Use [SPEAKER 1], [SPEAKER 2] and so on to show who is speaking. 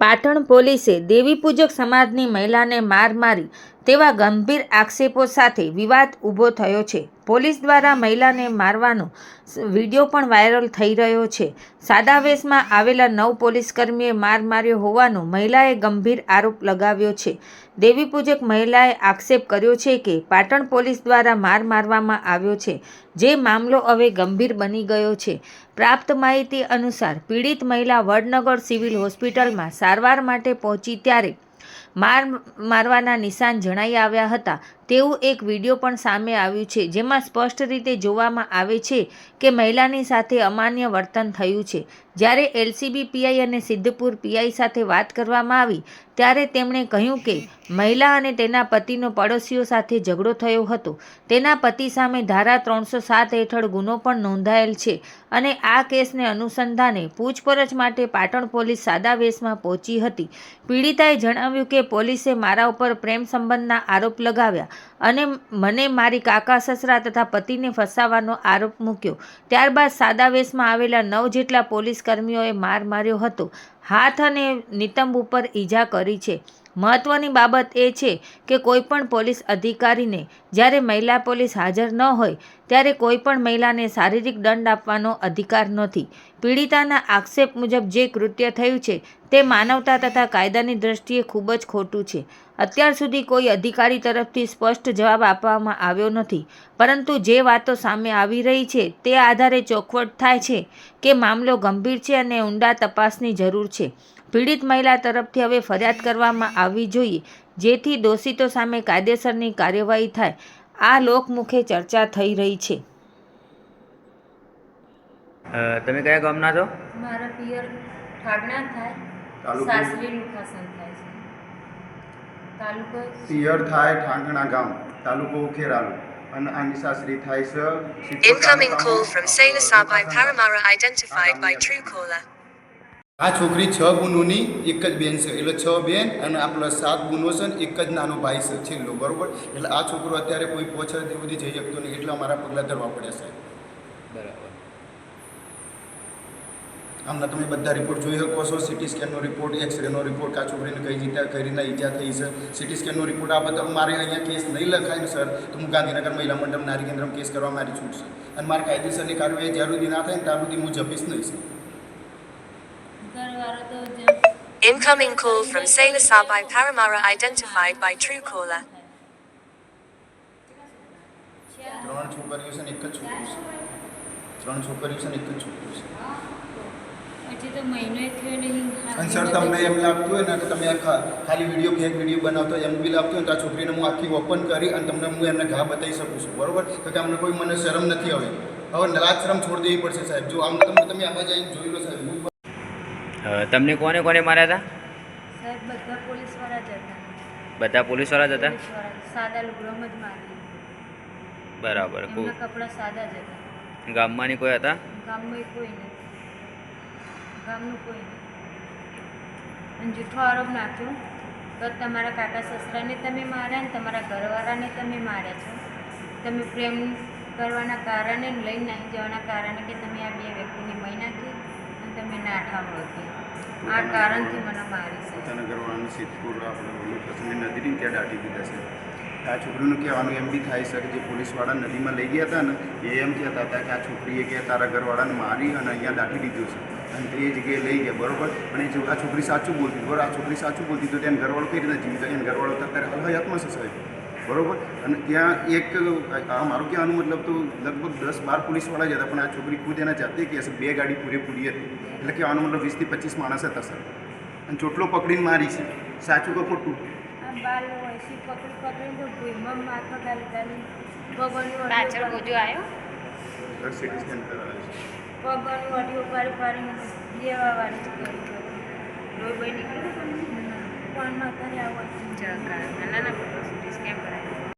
[SPEAKER 1] પાટણ પોલીસે દેવીપૂજક સમાજની મહિલાને માર મારી તેવા ગંભીર આક્ષેપો સાથે વિવાદ ઊભો થયો છે. પોલીસ દ્વારા મહિલાને મારવાનો વીડિયો પણ વાયરલ થઈ રહ્યો છે. સાદા વેશમાં આવેલા નવ પોલીસકર્મીએ માર માર્યો હોવાનો મહિલાએ ગંભીર આરોપ લગાવ્યો છે. દેવી પૂજક મહિલાએ આક્ષેપ કર્યો છે કે પાટણ પોલીસ દ્વારા માર મારવામાં આવ્યો છે. જે મામલો હવે ગંભીર બની ગયો છે. પ્રાપ્ત માહિતી અનુસાર પીડિત મહિલા વડનગર સિવિલ હોસ્પિટલમાં સારવાર માટે પહોંચી ત્યારે માર મારવાના નિશાન જણાઈ આવ્યા હતા. તેવું એક વીડિયો પણ સામે આવ્યું છે, જેમાં સ્પષ્ટ રીતે જોવામાં આવે છે કે મહિલાની સાથે અમાન્ય વર્તન થયું છે. જ્યારે એલસીબી પીઆઈ અને સિદ્ધપુર પીઆઈ સાથે વાત કરવામાં આવી, ત્યારે તેમણે કહ્યું કે મહિલા અને તેના પતિનો પડોશીઓ સાથે ઝઘડો થયો હતો. તેના પતિ સામે ધારા ત્રણસો સાત હેઠળ ગુનો પણ નોંધાયેલ છે. અને આ કેસને અનુસંધાને પૂછપરછ માટે પાટણ પોલીસ સાદા વેશમાં પહોંચી હતી. પીડિતાએ જણાવ્યું કે પોલીસે મારા ઉપર પ્રેમ સંબંધના આરોપ લગાવ્યા અને મને મારી કાકા સસરા તથા પતિને ફસાવાનો આરોપ મૂક્યો. ત્યારબાદ સાદા વેશમાં આવેલા નવ જેટલા પોલીસ કર્મીઓએ માર માર્યો હતો. હાથ અને નિતંબ ઉપર ઈજા કરી છે. મહત્વની બાબત એ છે કે કોઈપણ પોલીસ અધિકારીને જ્યારે મહિલા પોલીસ હાજર ન હોય ત્યારે કોઈપણ મહિલાને શારીરિક દંડ આપવાનો અધિકાર નથી. પીડિતાના આક્ષેપ મુજબ જે કૃત્ય થયું છે તે માનવતા તથા કાયદાની દ્રષ્ટિએ ખૂબ જ ખોટું છે. અત્યાર સુધી કોઈ અધિકારી તરફથી સ્પષ્ટ જવાબ આપવામાં આવ્યો નથી. પરંતુ જે વાતો સામે આવી રહી છે તે આધારે ચોખવટ થાય છે કે મામલો ગંભીર છે અને ઊંડા તપાસની જરૂર છે. પીડિત મહિલા તરફથી હવે ફરિયાદ કરવામાં આવવી જોઈએ, જેથી દોષિતો સામે કાયદેસરની કાર્યવાહી થાય. આ લોકમુખે ચર્ચા થઈ રહી છે.
[SPEAKER 2] તમે કયા ગામના છો?
[SPEAKER 3] મારા પિયર ઠાગણા થાય
[SPEAKER 4] તાલુકો?
[SPEAKER 3] સાસરી લુખાસન થાય છે. તાલુકો?
[SPEAKER 4] પિયર થાય ઠાંગણા ગામ તાલુકો ખેરાલુ અને આની સાસરી થાય છે
[SPEAKER 5] incoming call
[SPEAKER 4] from
[SPEAKER 5] from Sailor Sabai Paramara identified by Truecaller.
[SPEAKER 4] આ છોકરી છ ગુનોની એક જ બેન છે. એટલે છ બેન અને આ પ્લસ સાત ગુનો છે ને એક જ નાનો ભાઈ છે છેલ્લો બરાબર? એટલે આ છોકરો અત્યારે કોઈ પહોંચે તે બધી જઈ શકતો નહીં. એટલે અમારા પગલાં ધરવા પડ્યા છે.
[SPEAKER 2] બરાબર.
[SPEAKER 4] આમના તમે બધા રિપોર્ટ જોઈ શકો છો. સિટી સ્કેનનો રિપોર્ટ એક્સરેનો રિપોર્ટ આ છોકરીને કઈ રીતે કઈ રીતના ઈજા થઈ છે. સિટી સ્કેનનો રિપોર્ટ આ બધા મારે અહીંયા કેસ નહીં લખાય ને સર તો હું ગાંધીનગર મહિલા મંડળ નારી કેન્દ્રમાં કેસ કરવા મારી છૂટ છે. અને મારે કાયદેસરની કાર્યવાહી જ્યાં સુધી ના થાય ને ત્યાં સુધી હું જપીશ નહીં
[SPEAKER 3] જેમ
[SPEAKER 5] Incoming call from Sailor Sabai Paramara identified by Truecaller.
[SPEAKER 4] ત્રણ છોકરીઓ છે ને એક જ છોકરો છે. ત્રણ છોકરીઓ છે ને એક જ છોકરો છે. અને સર તમને એમ લાગતું હોય ને કે તમે આ ખા- ખાલી વીડિયો ફેક વીડિયો બનાવતો એમ બી લાગતું હોય તો આ છોકરીને હું આખી ઓપન કરી અને તમને હું એમને ઘા બતાવી શકું છું. બરોબર? કે અમને કોઈ મને શરમ નથી હવે હવે લાજ શરમ છોડી દેવી પડશે સાહેબ. જો આમ તમને તમે આમાં જઈને જોઈ લો સાહેબ.
[SPEAKER 2] તમને કોને કોને માર્યા હતા?
[SPEAKER 3] સાહેબ બધા પોલીસવાળા જ હતા.
[SPEAKER 2] બધા પોલીસવાળા જ હતા?
[SPEAKER 3] સાદા લુગડોમાં જ મારી
[SPEAKER 2] બરાબર
[SPEAKER 3] એમના કપડાં સાદા જ હતા.
[SPEAKER 2] ગામમાંની કોઈ હતા?
[SPEAKER 3] ગામમાં કોઈ નથી ગામનું કોઈ નહીં. અને જૂઠો આરોપ નાખ્યો. તો તમારા કાકા સસરાને તમે માર્યા ને તમારા ઘરવાળાને તમે માર્યા છો? તમે પ્રેમ કરવાના કારણે લઈને નાહી જવાના કારણે કે તમે આ બે વ્યક્તિને મહી નાખી? અને તમે હતી. આ કારણથી મને મારી
[SPEAKER 4] ત્યાં દાટી દીધા છે. આ છોકરીનું કહેવાનું એમ બી થાય છે કે જે પોલીસવાળા નદીમાં લઈ ગયા હતા ને, એ એમ કહેતા હતા કે આ છોકરીએ કે તારા ઘરવાળાને મારી અને અહીંયા દાટી દીધું છે. અને તે જગ્યાએ લઈ ગયા, બરોબર? એ જો આ છોકરી સાચું બોલતી, બરાબર? આ છોકરી સાચું બોલતી તો તેને ઘરવાળો કઈ રીતે જીવી જાય? એને ઘરવાળો અત્યારે હયાતમાં છે સાહેબ. બરોબર અને ત્યાં એક આ મારું કહેવાનું મતલબ તો લગભગ દસ બાર પોલીસવાળા જ હતા પણ આ છોકરી ખુદ એના જાતે કે હશે બે ગાડી પૂરેપૂરી હતી એટલે કહેવાનો મતલબ વીસથી પચીસ માણસ હતા સર અને ચોટલો પકડીને મારી છે સાચું કે ખોટું
[SPEAKER 6] પાછળ ગોજો આવ્યો
[SPEAKER 4] સર સિટી સ્કેન કરાવે છે
[SPEAKER 3] પગોની વડી ઉપાડી પાડીને દેવા વાળી
[SPEAKER 6] નીકળ્યું
[SPEAKER 3] પણ અત્યારે આવો
[SPEAKER 6] જકા ના ના સીટી સ્કેન કરાવી